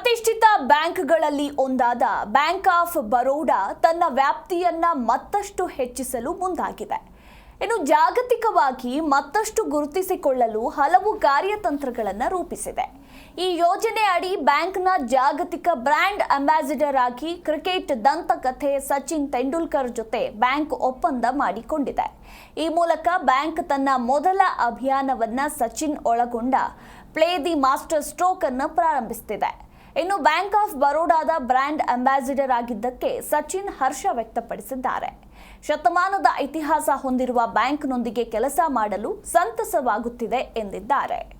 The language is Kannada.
ಪ್ರತಿಷ್ಠಿತ ಬ್ಯಾಂಕ್ಗಳಲ್ಲಿ ಒಂದಾದ ಬ್ಯಾಂಕ್ ಆಫ್ ಬರೋಡಾ ತನ್ನ ವ್ಯಾಪ್ತಿಯನ್ನ ಮತ್ತಷ್ಟು ಹೆಚ್ಚಿಸಲು ಮುಂದಾಗಿದೆ. ಇನ್ನು ಜಾಗತಿಕವಾಗಿ ಮತ್ತಷ್ಟು ಗುರುತಿಸಿಕೊಳ್ಳಲು ಹಲವು ಕಾರ್ಯತಂತ್ರಗಳನ್ನು ರೂಪಿಸಿದೆ. ಈ ಯೋಜನೆ ಅಡಿ ಬ್ಯಾಂಕ್ನ ಜಾಗತಿಕ ಬ್ರ್ಯಾಂಡ್ ಅಂಬಾಸಿಡರ್ ಆಗಿ ಕ್ರಿಕೆಟ್ ದಂತಕಥೆ ಸಚಿನ್ ತೆಂಡೂಲ್ಕರ್ ಜೊತೆ ಬ್ಯಾಂಕ್ ಒಪ್ಪಂದ ಮಾಡಿಕೊಂಡಿದೆ. ಈ ಮೂಲಕ ಬ್ಯಾಂಕ್ ತನ್ನ ಮೊದಲ ಅಭಿಯಾನವನ್ನ ಸಚಿನ್ ಒಳಗೊಂಡ ಪ್ಲೇ ದಿ ಮಾಸ್ಟರ್ ಸ್ಟ್ರೋಕ್ ಅನ್ನು ಪ್ರಾರಂಭಿಸುತ್ತಿದೆ ಇನ್ನು ಬ್ಯಾಂಕ್ ಆಫ್ ಬರೋಡಾದ ಬ್ರ್ಯಾಂಡ್ ಅಂಬಾಸಿಡರ್ ಆಗಿದ್ದಕ್ಕೆ ಸಚಿನ್ ಹರ್ಷ ವ್ಯಕ್ತಪಡಿಸಿದ್ದಾರೆ. ಶತಮಾನದ ಇತಿಹಾಸ ಹೊಂದಿರುವ ಬ್ಯಾಂಕ್ನೊಂದಿಗೆ ಕೆಲಸ ಮಾಡಲು ಸಂತಸವಾಗುತ್ತಿದೆ ಎಂದಿದ್ದಾರೆ.